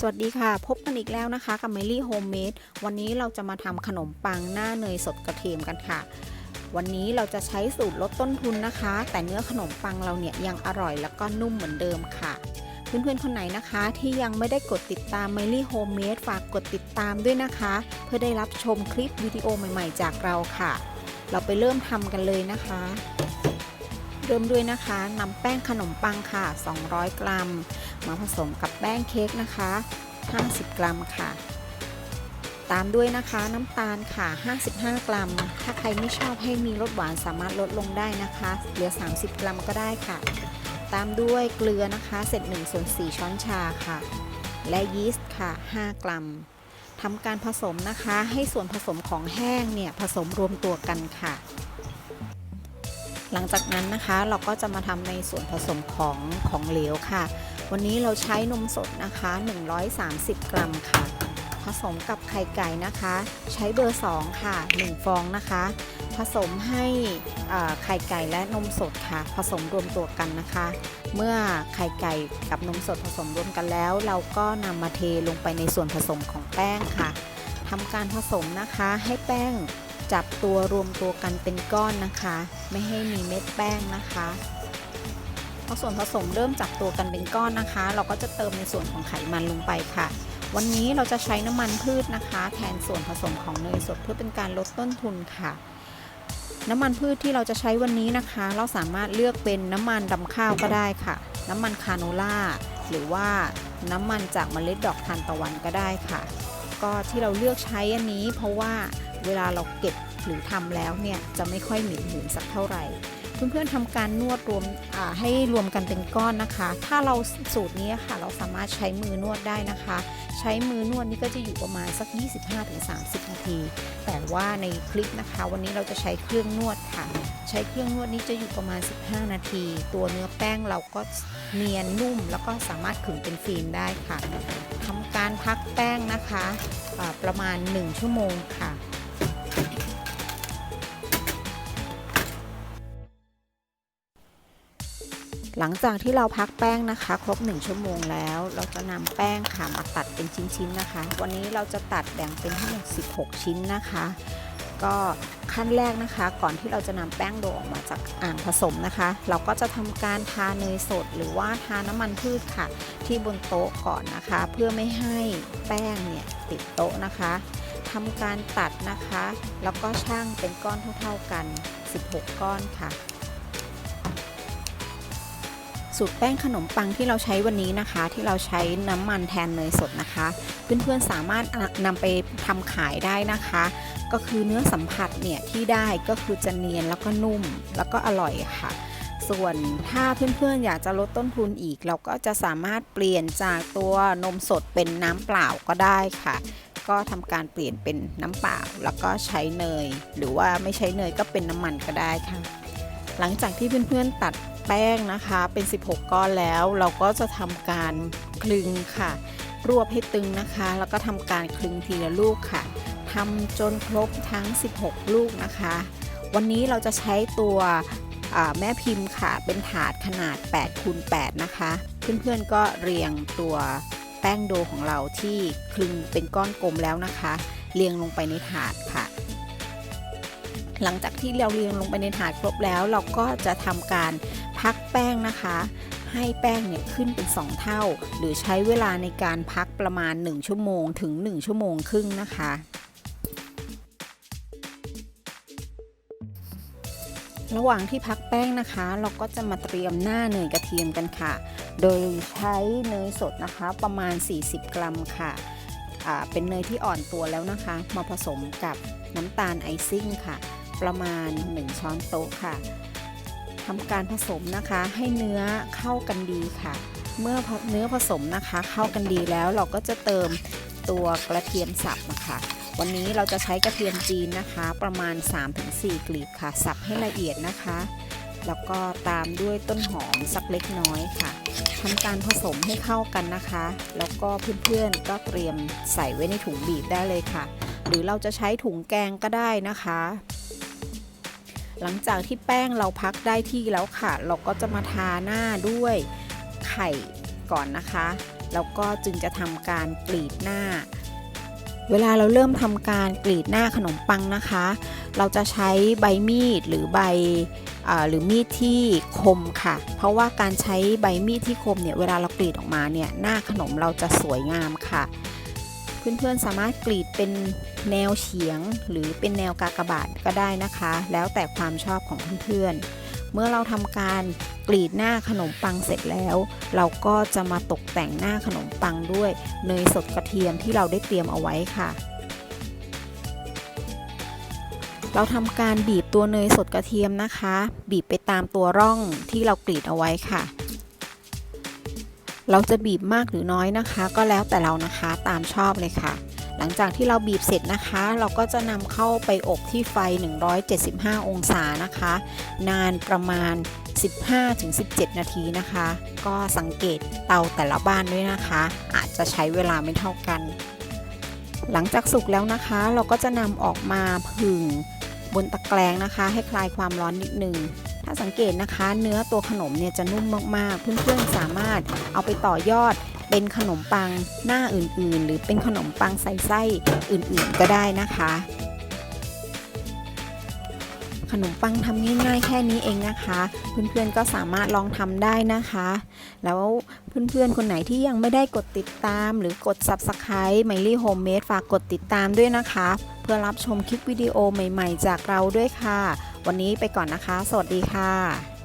สวัสดีค่ะ พบกันอีกแล้วนะคะกับ m มลี่โฮมเมดวันนี้เราจะมาทำขนมปังหน้าเนยสดกระเทียมกันค่ะ วันนี้เราจะใช้สูตรลดต้นทุนนะคะ แต่เนื้อขนมปังเราเนี่ยยังอร่อยแล้วก็นุ่มเหมือนเดิมค่ะ เพื่อนๆคนไหนนะคะ ที่ยังไม่ได้กดติดตาม m มลี่โฮมเมดฝากกดติดตามด้วยนะคะ เพื่อได้รับชมคลิปวิดีโอใหม่ๆ จากเราค่ะ เราไปเริ่มทำกันเลยนะคะ เริ่มด้วยนะคะนำแป้งขนมปังค่ะ 200 กรัม มาผสมกับแป้งเค้กนะคะ 50 กรัมค่ะ ตามด้วยนะคะน้ำตาลค่ะ 55 กรัม ถ้าใครไม่ชอบให้มีรสหวานสามารถลดลงได้นะคะ เหลือ 30 กรัมก็ได้ค่ะ ตามด้วยเกลือนะคะเศษ1ส่วน4ช้อนชาค่ะ และยีสต์ค่ะ 5 กรัมทำการผสมนะคะ ให้ส่วนผสมของแห้งเนี่ยผสมรวมตัวกันค่ะ หลังจากนั้นนะคะเราก็จะมาทำในส่วนผสมของของเหลวค่ะ วันนี้เราใช้นมสดนะคะ 130 กรัมค่ะ ผสมกับไข่ไก่นะคะ ใช้เบอร์ 2 ค่ะ 1 ฟองนะคะ ผสมให้อ่าไข่ไก่และนมสดค่ะ ผสมรวมตัวกันนะคะ เมื่อไข่ไก่กับนมสดผสมรวมกันแล้ว เราก็นำมาเทลงไปในส่วนผสมของแป้งค่ะ ทำการผสมนะคะ ให้แป้งจับตัวรวมตัวกันเป็นก้อนนะคะ ไม่ให้มีเม็ดแป้งนะคะพอส่วนผสมเริ่มจับตัวกันเป็นก้อนนะคะ เราก็จะเติมในส่วนของไขมันลงไปค่ะ วันนี้เราจะใช้น้ำมันพืชนะคะ แทนส่วนผสมของเนยสดเพื่อเป็นการลดต้นทุนค่ะ น้ำมันพืชที่เราจะใช้วันนี้นะคะ เราสามารถเลือกเป็นน้ำมันดำข้าวก็ได้ค่ะ น้ำมันคาโนล่าหรือว่าน้ำมันจากเมล็ดดอกทานตะวันก็ได้ค่ะ ก็ที่เราเลือกใช้อันนี้ เพราะว่าเวลาเราเก็บหรือทำแล้วเนี่ยจะไม่ค่อยหมิ่นหืนสักเท่าไหร่ เพื่อนๆทำการนวดรวมให้รวมกันเป็นก้อนนะคะ ถ้าเราสูตรนี้ค่ะ เราสามารถใช้มือนวดได้นะคะ ใช้มือนวดนี่ก็จะอยู่ประมาณสัก 25-30 นาที แต่ว่าในคลิปนะคะ วันนี้เราจะใช้เครื่องนวดค่ะ ใช้เครื่องนวดนี้จะอยู่ประมาณ 15 นาที ตัวเนื้อแป้งเราก็เนียนนุ่ม แล้วก็สามารถขึงเป็นฟิล์มได้ค่ะทำการพักแป้งนะคะประมาณ 1 ชั่วโมงค่ะ หลังจากที่เราพักแป้งนะคะ ครบ 1 ชั่วโมงแล้ว เราจะนำแป้งค่ะมาตัดเป็นชิ้นๆนะคะ วันนี้เราจะตัดแบ่งเป็นทั้งหมด16 ชิ้นนะคะ ก็ขั้นแรกนะคะ ก่อนที่เราจะนำแป้งโดออกมาจากอ่างผสมนะคะ เราก็จะทำการทาเนยสดหรือว่าทาน้ำมันพืชค่ะ ที่บนโต๊ะก่อนนะคะ เพื่อไม่ให้แป้งเนี่ยติดโต๊ะนะคะทำการตัดนะคะ แล้วก็ช่างเป็นก้อนเท่าๆกัน 16 ก้อนค่ะ สูตรแป้งขนมปังที่เราใช้วันนี้นะคะ ที่เราใช้น้ำมันแทนเนยสดนะคะ เพื่อนๆสามารถนำไปทำขายได้นะคะ ก็คือเนื้อสัมผัสเนี่ยที่ได้ก็คือจะเนียนแล้วก็นุ่มแล้วก็อร่อยค่ะ ส่วนถ้าเพื่อนๆอยากจะลดต้นทุนอีก เราก็จะสามารถเปลี่ยนจากตัวนมสดเป็นน้ำเปล่าก็ได้ค่ะก็ทำการเปลี่ยนเป็นน้ำเปล่าแล้วก็ใช้เนย หรือว่าไม่ใช้เนยก็เป็นน้ำมันก็ได้ค่ะ หลังจากที่เพื่อนๆตัด แป้งนะคะ เป็น 16 ก้อนแล้ว เราก็จะทำการคลึงค่ะ รวบให้ตึงนะคะ แล้วก็ทำการคลึงทีละลูกค่ะทำจนครบทั้ง 16 ลูกนะคะ วันนี้เราจะใช้ตัวแม่พิมพ์ค่ะ เป็นถาดขนาด8คูณ8นะคะ เพื่อนๆก็เรียงตัวแป้งโดของเราที่คลึงเป็นก้อนกลมแล้วนะคะ เรียงลงไปในถาดค่ะ หลังจากที่เราเรียงลงไปในถาดครบแล้ว เราก็จะทำการ พักแป้งนะคะ ให้แป้งเนี่ยขึ้นเป็น 2 เท่า หรือใช้เวลาในการพักประมาณ 1 ชั่วโมงถึง 1 ชั่วโมงครึ่งนะคะระหว่างที่พักแป้งนะคะ เราก็จะมาเตรียมหน้าเนยกระเทียมกันค่ะ โดยใช้เนยสดนะคะประมาณ 40 กรัมค่ะ เป็นเนยที่อ่อนตัวแล้วนะคะ มาผสมกับน้ำตาลไอซิ่งค่ะ ประมาณ 1 ช้อนโต๊ะค่ะ ทำการผสมนะคะให้เนื้อเข้ากันดีค่ะ เมื่อเนื้อผสมนะคะ เข้ากันดีแล้วเราก็จะเติมตัวกระเทียมสับนะคะ วันนี้เราจะใช้กระเทียมจีนนะคะ ประมาณ 3-4 กลีบค่ะ สับให้ละเอียดนะคะ แล้วก็ตามด้วยต้นหอมสักเล็กน้อยค่ะทำการผสมให้เข้ากันนะคะ แล้วก็เพื่อนๆก็เตรียมใส่ไว้ในถุงบีบได้เลยค่ะ หรือเราจะใช้ถุงแกงก็ได้นะคะ หลังจากที่แป้งเราพักได้ที่แล้วค่ะ เราก็จะมาทาหน้าด้วยไข่ก่อนนะคะ แล้วก็จึงจะทำการกรีดหน้า เวลาเราเริ่มทำการกรีดหน้าขนมปังนะคะ เราจะใช้ใบมีดหรือใบหรือมีดที่คมค่ะ เพราะว่าการใช้ใบมีดที่คมเนี่ยเวลาเรากรีดออกมาเนี่ยหน้าขนมเราจะสวยงามค่ะ เพื่อนๆสามารถกรีดเป็นแนวเฉียง หรือเป็นแนวกากบาทก็ได้นะคะ แล้วแต่ความชอบของเพื่อนๆ เมื่อเราทำการกรีดหน้าขนมปังเสร็จแล้ว เราก็จะมาตกแต่งหน้าขนมปังด้วยเนยสดกระเทียมที่เราได้เตรียมเอาไว้ค่ะเราทำการบีบตัวเนยสดกระเทียมนะคะ บีบไปตามตัวร่องที่เรากรีดเอาไว้ค่ะ เราจะบีบมากหรือน้อยนะคะ ก็แล้วแต่เรานะคะตามชอบเลยค่ะ หลังจากที่เราบีบเสร็จนะคะ เราก็จะนำเข้าไปอบที่ไฟ 175 องศานะคะ นานประมาณ 15-17 นาทีนะคะ ก็สังเกตเตาแต่ละบ้านด้วยนะคะ อาจจะใช้เวลาไม่เท่ากัน หลังจากสุกแล้วนะคะ เราก็จะนำออกมาผึ่งบนตะแกรงนะคะ ให้คลายความร้อนนิดนึง ถ้าสังเกตนะคะเนื้อตัวขนมเนี่ยจะนุ่มมากๆ เพื่อนๆสามารถเอาไปต่อยอดเป็นขนมปังหน้าอื่นๆ หรือเป็นขนมปังใส่ไส้อื่นๆก็ได้นะคะ ขนมปังทำง่ายๆแค่นี้เองนะคะ เพื่อนๆก็สามารถลองทำได้นะคะ แล้วเพื่อนๆคนไหนที่ยังไม่ได้กดติดตาม หรือกด Subscribe ไมลี่โฮมเมดฝากกดติดตามด้วยนะคะ เพื่อรับชมคลิปวิดีโอใหม่ๆ จากเราด้วยค่ะ วันนี้ไปก่อนนะคะ สวัสดีค่ะ